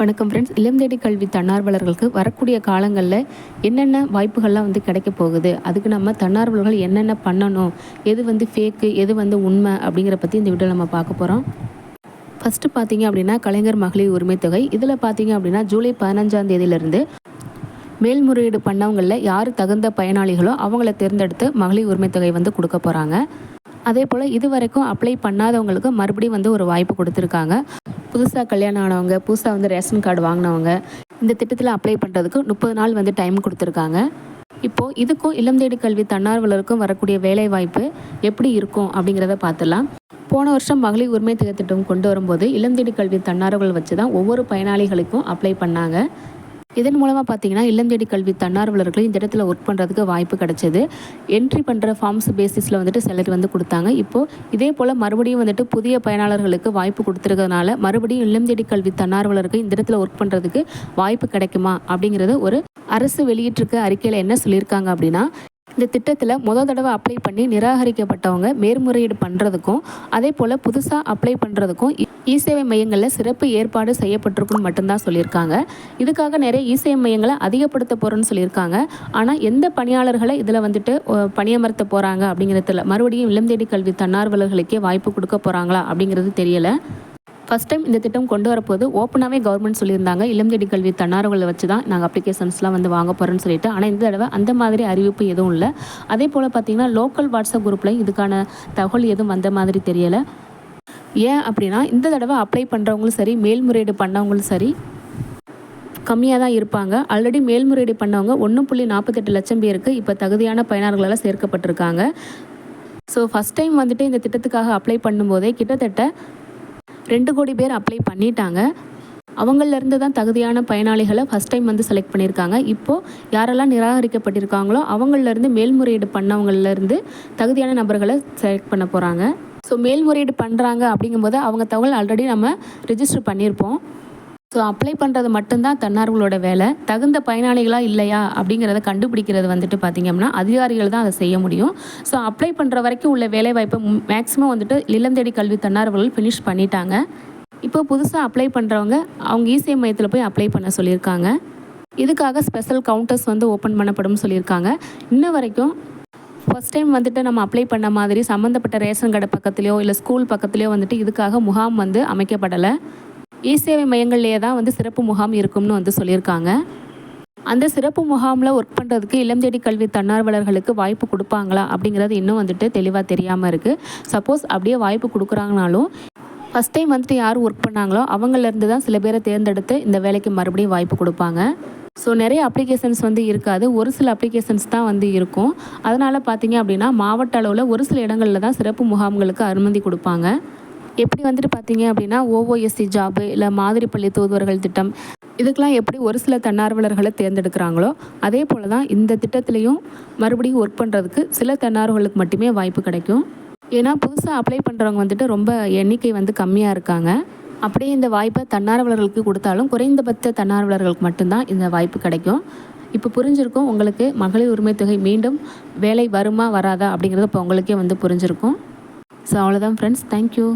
வணக்கம் ஃப்ரெண்ட்ஸ் இளம் தேடி கல்வி தன்னார்வலர்களுக்கு வரக்கூடிய காலங்களில் என்னென்ன வாய்ப்புகள்லாம் வந்து கிடைக்க போகுது? அதுக்கு நம்ம தன்னார்வலர்கள் என்னென்ன பண்ணணும்? எது வந்து ஃபேக்கு எது வந்து உண்மை அப்படிங்கிற பற்றி இந்த வீடியோ நம்ம பார்க்க போகிறோம் ஃபஸ்ட்டு பார்த்தீங்க அப்படின்னா கலைஞர் மகளிர் உரிமை தொகை. இதில் பார்த்தீங்க அப்படின்னா ஜூலை பதினஞ்சாம் தேதியிலிருந்து மேல்முறையீடு பண்ணவங்களில் யார் தகுந்த பயனாளிகளோ அவங்கள தேர்ந்தெடுத்து மகளிர் உரிமை தொகை வந்து கொடுக்க போகிறாங்க அதே போல் இது வரைக்கும் அப்ளை பண்ணாதவங்களுக்கு மறுபடியும் வந்து ஒரு வாய்ப்பு கொடுத்துருக்காங்க. புதுசாக கல்யாணம் ஆனவங்க புதுசாக வந்து ரேஷன் கார்டு வாங்கினவங்க இந்த திட்டத்தில் அப்ளை பண்ணுறதுக்கு முப்பது நாள் வந்து டைம் கொடுத்துருக்காங்க. இப்போது இதுக்கும் இளம் தேடி கல்வி தன்னார்வலருக்கும் வரக்கூடிய வேலைவாய்ப்பு எப்படி இருக்கும் அப்படிங்கிறத பார்த்துலாம் போன வருஷம் மகளிர் உரிமை தொகை திட்டம் கொண்டு வரும்போது இளம் தேடி கல்வி தன்னார்வல் வச்சு தான் ஒவ்வொரு பயனாளிகளுக்கும் அப்ளை பண்ணாங்க. இதன் மூலமாக பார்த்தீங்கன்னா இல்லம் தேடி கல்வி தன்னார்வலர்கள் இந்த இடத்துல ஒர்க் பண்ணுறதுக்கு வாய்ப்பு கிடைச்சது. என்ட்ரி பண்ணுற ஃபார்ம்ஸ் பேசிஸில் வந்துட்டு சிலர் வந்து கொடுத்தாங்க. இப்போது இதே போல் மறுபடியும் வந்துட்டு புதிய பயனாளர்களுக்கு வாய்ப்பு கொடுத்துருக்கிறதுனால மறுபடியும் இல்லம் தேடி கல்வி தன்னார்வலருக்கு இந்த இடத்துல ஒர்க் பண்ணுறதுக்கு வாய்ப்பு கிடைக்குமா? அப்படிங்கிறது ஒரு அரசு வெளியிட்டிருக்க அறிக்கையில் என்ன சொல்லியிருக்காங்க அப்படின்னா இந்த திட்டத்தில் முதல் தடவை அப்ளை பண்ணி நிராகரிக்கப்பட்டவங்க மேல்முறையீடு பண்ணுறதுக்கும் அதே போல் புதுசாக அப்ளை பண்ணுறதுக்கும் இ சேவை மையங்களில் சிறப்பு ஏற்பாடு செய்யப்பட்டிருக்குன்னு மட்டும்தான் சொல்லியிருக்காங்க. இதுக்காக நிறைய இ சேவை மையங்களை அதிகப்படுத்த போகிறோன்னு சொல்லியிருக்காங்க. ஆனால் எந்த பணியாளர்களை இதில் வந்துட்டு பணியமர்த்த போகிறாங்க அப்படிங்கிறதுல மறுபடியும் இளம் தேடி கல்வி தன்னார்வலர்களுக்கே வாய்ப்பு கொடுக்க போகிறாங்களா அப்படிங்கிறது தெரியலை. ஃபஸ்ட் டைம் இந்த திட்டம் கொண்டு வரப்போது ஓப்பனாகவே கவர்மெண்ட் சொல்லியிருந்தாங்க. இளம் தேடி கல்வி தன்னார்வலை வச்சு தான் நாங்கள் அப்ளிகேஷன்ஸ்லாம் வந்து வாங்க போகிறோன்னு சொல்லிட்டு. ஆனால் இந்த தடவை அந்த மாதிரி அறிவிப்பு எதுவும் இல்லை. அதே போல் பார்த்திங்கன்னா லோக்கல் வாட்ஸ்அப் குரூப்பில் இதுக்கான தகவல் எதுவும் வந்த மாதிரி தெரியலை. ஏன் அப்படின்னா இந்த தடவை அப்ளை பண்ணுறவங்களும் சரி மேல்முறையீடு பண்ணவங்களும் சரி கம்மியாக தான் இருப்பாங்க. ஆல்ரெடி மேல்முறையீடு பண்ணவங்க ஒன்று புள்ளி நாற்பத்தெட்டு லட்சம் பேருக்கு இப்போ தகுதியான பயனாளர்களால் சேர்க்கப்பட்டிருக்காங்க. ஸோ ஃபஸ்ட் டைம் வந்துட்டு இந்த திட்டத்துக்காக அப்ளை பண்ணும்போதே கிட்டத்தட்ட ரெண்டு கோடி பேர் அப்ளை பண்ணிட்டாங்க. அவங்களிருந்து தான் தகுதியான பயனாளிகளை ஃபஸ்ட் டைம் வந்து செலக்ட் பண்ணியிருக்காங்க. இப்போது யாரெல்லாம் நிராகரிக்கப்பட்டிருக்காங்களோ அவங்களிலேருந்து மேல்முறையீடு பண்ணவங்களிலேருந்து தகுதியான நபர்களை செலக்ட் பண்ண போகிறாங்க ஸோ மேல்முறையீடு பண்ணுறாங்க அப்படிங்கும்போது அவங்க தகவல் ஆல்ரெடி நம்ம ரிஜிஸ்டர் பண்ணியிருப்போம். ஸோ அப்ளை பண்ணுறது மட்டும்தான் தன்னார்வலோட வேலை. தகுந்த பயனாளிகளாக இல்லையா அப்படிங்கிறத கண்டுபிடிக்கிறது வந்துட்டு பார்த்திங்கன்னா அதிகாரிகள் தான் அதை செய்ய முடியும். ஸோ அப்ளை பண்ணுற வரைக்கும் உள்ள வேலைவாய்ப்பை மேக்ஸிமம் வந்துட்டு இளம் தேடி கல்வி தன்னார்வலர்கள் ஃபினிஷ் பண்ணிட்டாங்க. இப்போ புதுசாக அப்ளை பண்ணுறவங்க அவங்க இசை மையத்தில் போய் அப்ளை பண்ண சொல்லியிருக்காங்க. இதுக்காக ஸ்பெஷல் கவுண்டர்ஸ் வந்து ஓப்பன் பண்ணப்படும் சொல்லியிருக்காங்க. இன்ன வரைக்கும் ஃபஸ்ட் டைம் வந்துட்டு நம்ம அப்ளை பண்ண மாதிரி சம்மந்தப்பட்ட ரேஷன் கடை பக்கத்துலேயோ இல்லை ஸ்கூல் பக்கத்துலேயோ வந்துட்டு இதுக்காக முகாம் வந்து அமைக்கப்படலை. இ சேவை மையங்கள்லேயே தான் வந்து சிறப்பு முகாம் இருக்கும்னு வந்து சொல்லியிருக்காங்க. அந்த சிறப்பு முகாமில் ஒர்க் பண்ணுறதுக்கு இளம் தேடி கல்வி தன்னார்வலர்களுக்கு வாய்ப்பு கொடுப்பாங்களா அப்படிங்கிறது இன்னும் வந்துட்டு தெளிவாக தெரியாமல் இருக்குது சப்போஸ் அப்படியே வாய்ப்பு கொடுக்குறாங்கனாலும் ஃபஸ்ட் டைம் வந்துட்டு யார் ஒர்க் பண்ணாங்களோ அவங்கலேருந்து தான் சில பேரை தேர்ந்தெடுத்து இந்த வேலைக்கு மறுபடியும் வாய்ப்பு கொடுப்பாங்க. ஸோ நிறைய அப்ளிகேஷன்ஸ் வந்து இருக்காது. ஒரு சில அப்ளிகேஷன்ஸ் தான் வந்து இருக்கும். அதனால் பார்த்தீங்க அப்படின்னா மாவட்ட அளவில் ஒரு சில இடங்களில் தான் சிறப்பு முகாம்களுக்கு அனுமதி கொடுப்பாங்க. எப்படி வந்துட்டு பார்த்தீங்க அப்படின்னா ஓஓஎஸ்சி ஜாபு இல்லை மாதிரி பள்ளி தூதுவர்கள் திட்டம் இதுக்கெலாம் எப்படி ஒரு சில தன்னார்வலர்களை தேர்ந்தெடுக்கிறாங்களோ அதே போல் தான் இந்த திட்டத்துலேயும் மறுபடியும் ஒர்க் பண்ணுறதுக்கு சில தன்னார்வர்களுக்கு மட்டுமே வாய்ப்பு கிடைக்கும். ஏன்னா புதுசாக அப்ளை பண்ணுறவங்க வந்துட்டு ரொம்ப எண்ணிக்கை வந்து கம்மியாக இருக்காங்க. அப்படியே இந்த வாய்ப்பை தன்னார்வலர்களுக்கு கொடுத்தாலும் குறைந்தபட்ச தன்னார்வலர்களுக்கு மட்டும்தான் இந்த வாய்ப்பு கிடைக்கும். இப்போ புரிஞ்சிருக்கும் உங்களுக்கு மகளிர் உரிமை தொகை மீண்டும் வேலை வருமா வராதா அப்படிங்கிறது இப்போ உங்களுக்கே வந்து புரிஞ்சிருக்கும். ஸோ அவ்வளோதான் ஃப்ரெண்ட்ஸ் தேங்க்யூ